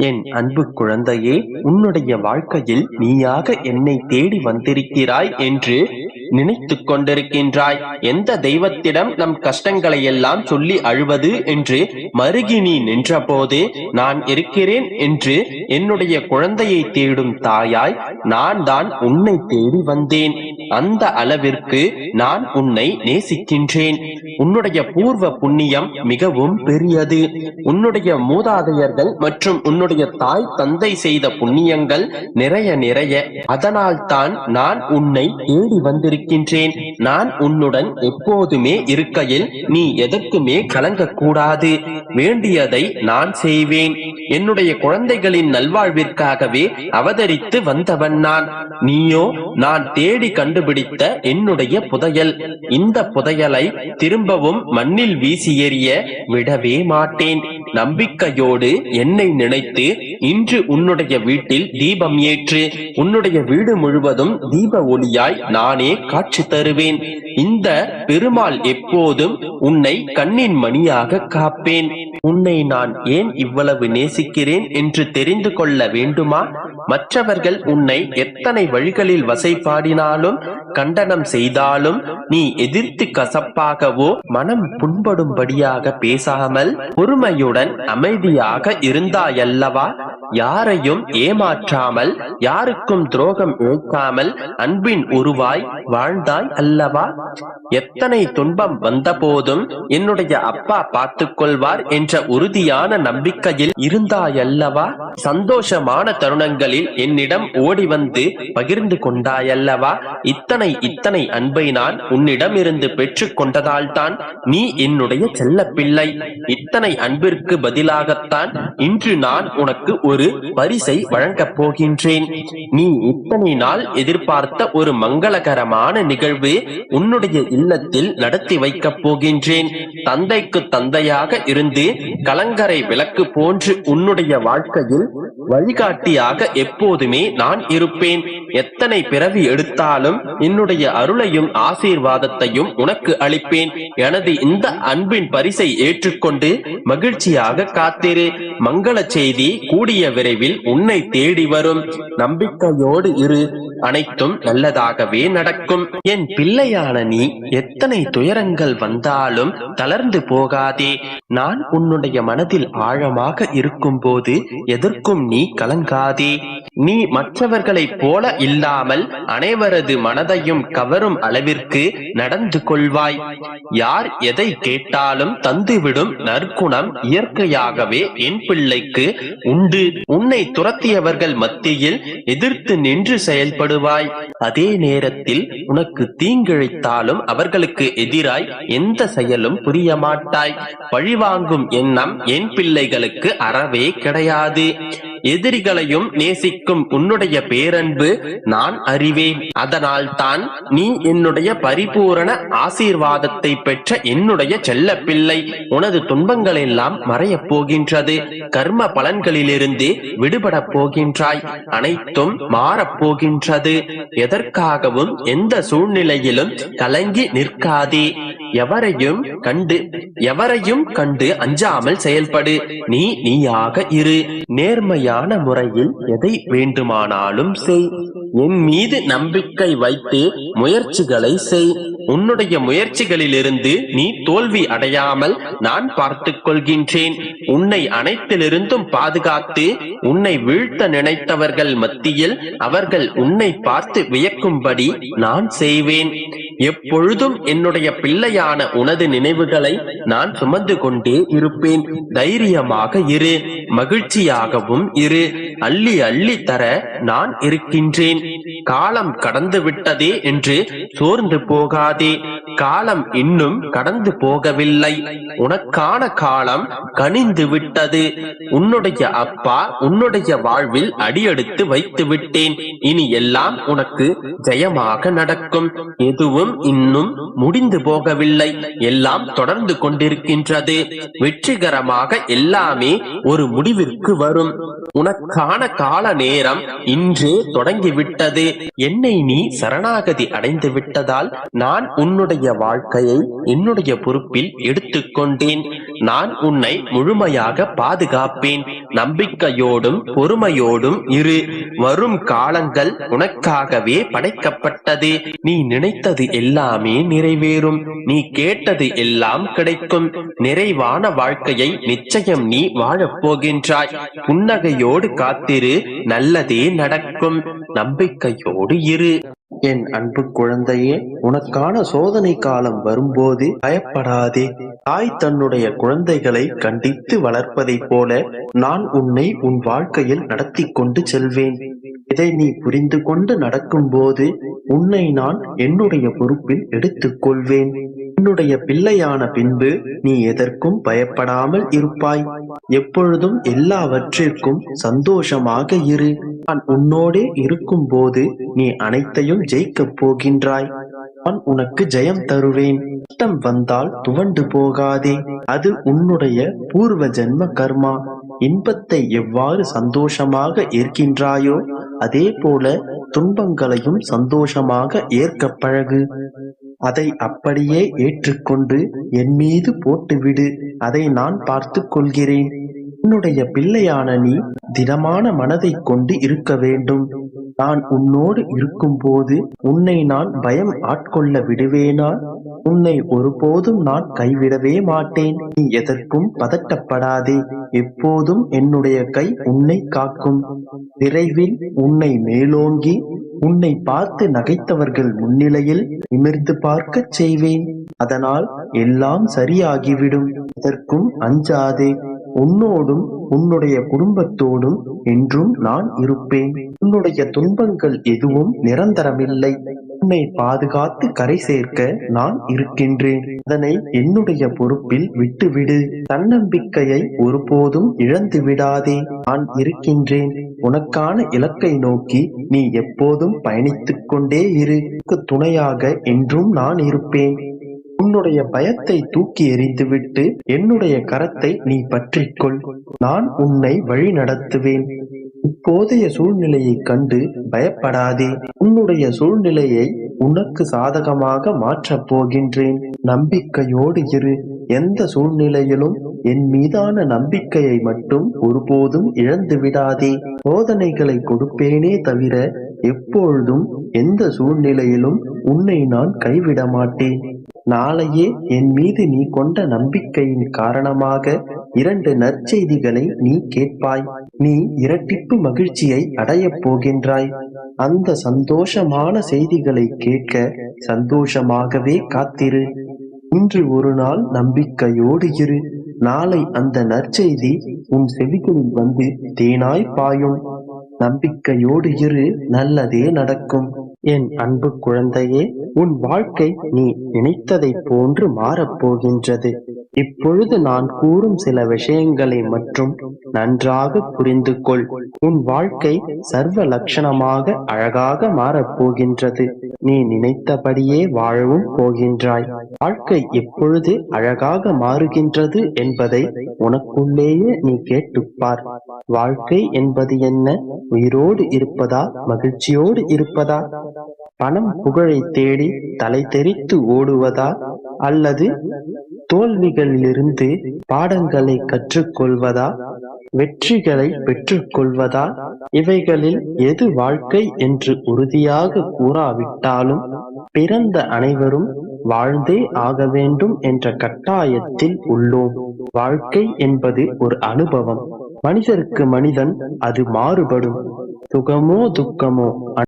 என் அன்பு குழந்தையே உன்னுடைய வாழ்க்கையில் நீயாக என்னை தேடி வந்திருக்கிறாய் என்று நினைத்துக் கொண்டிருக்கின்றாய். எந்த தெய்வத்திடம் நம் கஷ்டங்களை எல்லாம் சொல்லி அழுவது என்று மருகி நீ நின்றபோது நான் இருக்கிறேன் என்று என்னுடைய குழந்தையை தேடும் தாயாய் நான் தான் உன்னை தேடி வந்தேன். அந்த அளவிற்கு நான் உன்னை நேசிக்கின்றேன். உன்னுடைய பூர்வ புண்ணியம் மிகவும் பெரியது. உன்னுடைய மூதாதையர்கள் மற்றும் உன்னுடைய தாய் தந்தை செய்த புண்ணியங்கள் நிறைய நிறைய. அதனால் தான் நான் உன்னை தேடி வந்திருக்கின்றேன். நான் உன்னுடன் எப்போதுமே இருக்கையில் நீ எதற்குமே கலங்கக்கூடாது. வேண்டியதை நான் செய்வேன். என்னுடைய குழந்தைகளின் நல்வாழ்விற்காகவே அவதரித்து வந்தவன் நான். நீயோ நான் தேடி கண்டு கண்டுபிடித்த என்னுடைய புதையல். இந்த புதையலை திரும்பவும் மண்ணில் வீசி எறிய விடவே மாட்டேன். நம்பிக்கையோடு என்னை நினைத்து இன்று உன்னுடைய வீட்டில் தீபம் ஏற்று உன்னுடைய வீடு முழுவதும் தீப ஒளியாய் நானே காட்சி தருவேன். இந்த பெருமாள் எப்போதும் உன்னை கண்ணின் மணியாக காப்பேன். உன்னை நான் ஏன் இவ்வளவு நேசிக்கிறேன் என்று தெரிந்து கொள்ள வேண்டுமா? மற்றவர்கள் உன்னை எத்தனை வழிகளில் வசைப்பாடினாலும் கண்டனம் செய்தாலும் நீ எதிர்த்து கசப்பாகவோ மனம் புண்படும்படியாக பேசாமல் பொறுமையுடன் அமைதியாக இருந்தாயல்லவா? யாரையும் ஏமாற்றாமல் யாருக்கும் துரோகம் இழைக்காமல் அன்பின் உருவாய் வாழ்ந்தாய் அல்லவா? எத்தனை துன்பம் வந்தபோதும் என்னுடைய அப்பா பார்த்துக் கொள்வார் என்ற உறுதியான நம்பிக்கையில் இருந்தாயல்லவா? சந்தோஷமான தருணங்களில் என்னிடம் ஓடி வந்து பகிர்ந்து கொண்டாயல்லவா? இத்தனை இத்தனை இத்தனை அன்பை நான் உன்னிடம் இருந்து பெற்றுக் கொண்டதால்தான் நீ என்னுடைய செல்ல பிள்ளை இத்தனை அன்பிற்கு பதிலாகத்தான் இன்று நான் உனக்கு ஒரு பரிசை வழங்கப் போகின்றேன். நீ இத்தனை நாள் எதிர்பார்த்த ஒரு மங்களகரமான நிகழ்வு உன்னுடைய இல்லத்தில் நடத்தி வைக்கப் போகின்றேன். தந்தைக்கு தந்தையாக இருந்து கலங்கரை விளக்கு போன்று உன்னுடைய வாழ்க்கையில் வழிகாட்டியாக எப்போதுமே நான் இருப்பேன். எத்தனை பிறவி எடுத்தாலும் என்னுடைய அருளையும் ஆசீர்வாதத்தையும் உனக்கு அளிப்பேன். எனது இந்த அன்பின் பரிசை ஏற்றுக்கொண்டு மகிழ்ச்சியாக காத்திரு. மங்கள செய்தி கூடிய விரைவில் உன்னை தேடி வரும். நம்பிக்கையோடு இரு. அனைத்தும் நல்லதாகவே நடக்கும். என் பிள்ளையான நீ எத்தனை துயரங்கள் வந்தாலும் தளர்ந்து போகாதே. நான் உன்னுடைய மனதில் ஆழமாக இருக்கும் போது எதற்கும் நீ கலங்காதே. நீ மற்றவர்களைப் போல இல்லாமல் அனைவரது மனதை மனதையும் கவரும் அளவிற்கு நடந்து கொள்வாய். யார் எதை கேட்டாலும் தந்துவிடும் நற்குணம் இயற்கையாகவே என் பிள்ளைக்கு உண்டு. உன்னை துரத்தியவர்கள் மத்தியில் எதிர்த்து நின்று செயல்படுவாய். அதே நேரத்தில் உனக்கு தீங்கிழைத்தாலும் அவர்களுக்கு எதிராய் எந்த செயலும் புரிய மாட்டாய் பழிவாங்கும் எண்ணம் என் பிள்ளைகளுக்கு அறவே கிடையாது. எதிரிகளையும் நேசிக்கும் உன்னுடைய பேரன்பு நான் அறிவேன். அதனால் தான் நீ என்னுடைய பரிபூரண ஆசீர்வாதத்தை பெற்ற என்னுடைய செல்ல பிள்ளை உனது துன்பங்கள் எல்லாம் மறையப் போகின்றது. கர்ம பலன்களிலிருந்து விடுபடப் போகின்றாய். அனைத்தும் மாறப் போகின்றது. எதற்காகவும் எந்த சூழ்நிலையிலும் கலங்கி நிற்காதே. எவரையும் கண்டு எவரையும் கண்டு அஞ்சாமல் செயல்படு. நீ நீயாக இரு. நேர்மையான முறையில் எதை வேண்டுமானாலும் செய். என் மீது நம்பிக்கை வைத்து முயற்சிகளை செய். உன்னுடைய முயற்சிகளிலிருந்து நீ தோல்வி அடையாமல் நான் பார்த்துக் கொள்கின்றேன். உன்னை அனைத்திலிருந்தும் பாதுகாத்து உன்னை வீழ்த்த நினைத்தவர்கள் மத்தியில் அவர்கள் உன்னை பார்த்து வியக்கும்படி நான் செய்வேன். எப்பொழுதும் என்னுடைய பிள்ளையான உனது நினைவுகளை நான் சுமந்து கொண்டே இருப்பேன். தைரியமாக இரு மகிழ்ச்சியாகவும் இரு. அள்ளி அள்ளி தர நான் இருக்கின்றேன். காலம் கடந்து விட்டதே என்று சோர்ந்து போகாதே. காலம் இன்னும் கடந்து போகவில்லை. உனக்கான காலம் கனிந்து விட்டது. உன்னுடைய அப்பா உன்னுடைய வாழ்வில் அடியெடுத்து வைத்து விட்டேன். இனி எல்லாம் உனக்கு ஜெயமாக நடக்கும். எதுவும் இன்னும் முடிந்து போகவில்லை. எல்லாம் தொடர்ந்து கொண்டிருக்கின்றது. வெற்றிகரமாக எல்லாமே ஒரு முடிவிற்கு வரும். உனக்கான கால நேரம் இன்றே தொடங்கிவிட்டது. என்னை நீ சரணாகதி அடைந்து விட்டதால் நான் உன்னுடைய வாழ்க்கையை என்னுடைய பொறுப்பில் எடுத்துக்கொண்டேன். நான் உன்னை முழுமையாக பாதுகாப்பேன். நம்பிக்கையோடும் பொறுமையோடும் இரு. வரும் காலங்கள் உனக்காகவே படைக்கப்பட்டது. நீ நினைத்தது எல்லாமே நிறைவேறும். நீ கேட்டது எல்லாம் கிடைக்கும். நிறைவான வாழ்க்கையை நிச்சயம் நீ வாழப் போகின்றாய் புன்னகையோடு காத்திரு. நல்லதே நடக்கும். நம்பிக்கை நம்பிக்கையோடு இரு. என் அன்பு குழந்தையே உனக்கான சோதனை காலம் வரும்போது பயப்படாதே. தாய் தன்னுடைய குழந்தைகளை கண்டித்து வளர்ப்பதைப் போல நான் உன்னை உன் வாழ்க்கையில் நடத்தி கொண்டு செல்வேன். இதை நீ புரிந்து கொண்டு நடக்கும்போது உன்னை நான் என்னுடைய பொறுப்பில் எடுத்துக் உன்னுடைய பிள்ளையான பின்பு நீ எதற்கும் பயப்படாமல் இருப்பாய். எப்பொழுதும் எல்லாவற்றிற்கும் சந்தோஷமாக இரு. நான் உன்னோடே இருக்கும் போது நீ அனைத்தையும் ஜெயிக்கப் போகின்றாய். நான் உனக்கு ஜெயம் தருவேன். கஷ்டம் வந்தால் துவண்டு போகாதே. அது உன்னுடைய பூர்வ ஜென்ம கர்மா. இன்பத்தை எவ்வாறு சந்தோஷமாக ஏற்கின்றாயோ அதே போல துன்பங்களையும் சந்தோஷமாக ஏற்க பழகு. அதை அப்படியே ஏற்றுக்கொண்டு என் மீது போட்டுவிடு. அதை நான் பார்த்து கொள்கிறேன். உன்னுடைய பிள்ளையான நீ திடமான மனதை கொண்டு இருக்க வேண்டும். நான் உன்னோடு இருக்கும்போது உன்னை நான் பயம் ஆட்கொள்ள விடுவேனா? உன்னை ஒருபோதும் நான் கைவிடவே மாட்டேன். நீ எதற்கும் பதட்டப்படாதே. எப்போதும் என்னுடைய கை உன்னை காக்கும். விரைவில் உன்னை மேலோங்கி உன்னை பார்த்து நகைத்தவர்கள் முன்னிலையில் நிமிர்ந்து பார்க்கச் செய்வேன். அதனால் எல்லாம் சரியாகிவிடும். அதற்கும் அஞ்சாதே. உன்னோடும் உன்னுடைய குடும்பத்தோடும் என்றும் நான் இருப்பேன். உன்னுடைய துன்பங்கள் எதுவும் நிரந்தரமில்லை. உன்னை பாதுகாத்து கரை சேர்க்க நான் இருக்கின்றேன். அதனை என்னுடைய பொறுப்பில் விட்டுவிடு. தன்னம்பிக்கையை ஒருபோதும் இழந்து விடாதே. நான் இருக்கின்றேன். உனக்கான இலக்கை நோக்கி நீ எப்போதும் பயணித்துக் கொண்டே இரு. துணையாக என்றும் நான் இருப்பேன். உன்னுடைய பயத்தை தூக்கி எறிந்துவிட்டு என்னுடைய கரத்தை நீ பற்றிக்கொள். நான் உன்னை வழி நடத்துவேன் இப்போதைய சூழ்நிலையை கண்டு பயப்படாதே. உன்னுடைய சூழ்நிலையை உனக்கு சாதகமாக மாற்றப் போகின்றேன். நம்பிக்கையோடு இரு. எந்த சூழ்நிலையிலும் என் மீதான நம்பிக்கையை மட்டும் ஒருபோதும் இழந்து விடாதே. சோதனைகளை கொடுப்பேனே தவிர எப்பொழுதும் எந்த சூழ்நிலையிலும் உன்னை நான் கைவிட மாட்டேன் நாளையே என் மீது நீ கொண்ட நம்பிக்கையின் காரணமாக இரண்டு நற்செய்திகளை நீ கேட்பாய். நீ இரட்டிப்பு மகிழ்ச்சியை அடையப் போகின்றாய். அந்த சந்தோஷமான செய்திகளை கேட்க சந்தோஷமாகவே காத்திரு. இன்று ஒரு நாள் நம்பிக்கையோடு இரு. நாளை அந்த நற்செய்தி உன் செவிகளில் வந்து தேனாய் பாயும். நம்பிக்கையோடு இரு நல்லதே நடக்கும். என் அன்பு குழந்தையே உன் வாழ்க்கை நீ நினைத்ததைப் போன்று மாறப்போகின்றது இப்பொழுது நான் கூறும் சில விஷயங்களை மற்றும் நன்றாக புரிந்து கொள் உன் வாழ்க்கை சர்வ லட்சணமாக அழகாக மாறப்போகின்றது நீ நினைத்தபடியே வாழவும் போகின்றாய். வாழ்க்கை எப்பொழுது அழகாக மாறுகின்றது என்பதை உனக்குள்ளேயே நீ கேட்டுப்பார். வாழ்க்கை என்பது என்ன? உயிரோடு இருப்பதா? மகிழ்ச்சியோடு இருப்பதா? பணம் புகழை தேடி தலை தெரித்து ஓடுவதா அல்லது தோல்விகளிலிருந்து பாடங்களை கற்றுக்கொள்வதா? வெற்றிகளை பெற்றுக்கொள்வதா? இவைகளில் எது வாழ்க்கை என்று உறுதியாக கூறாவிட்டாலும் பிறந்த அனைவரும் வாழ்ந்தே ஆக வேண்டும் என்ற கட்டாயத்தில் உள்ளோம். வாழ்க்கை என்பது ஒரு அனுபவம். மனிதருக்கு மனிதன் அது மாறுபடும். சுகமோ துக்கமோ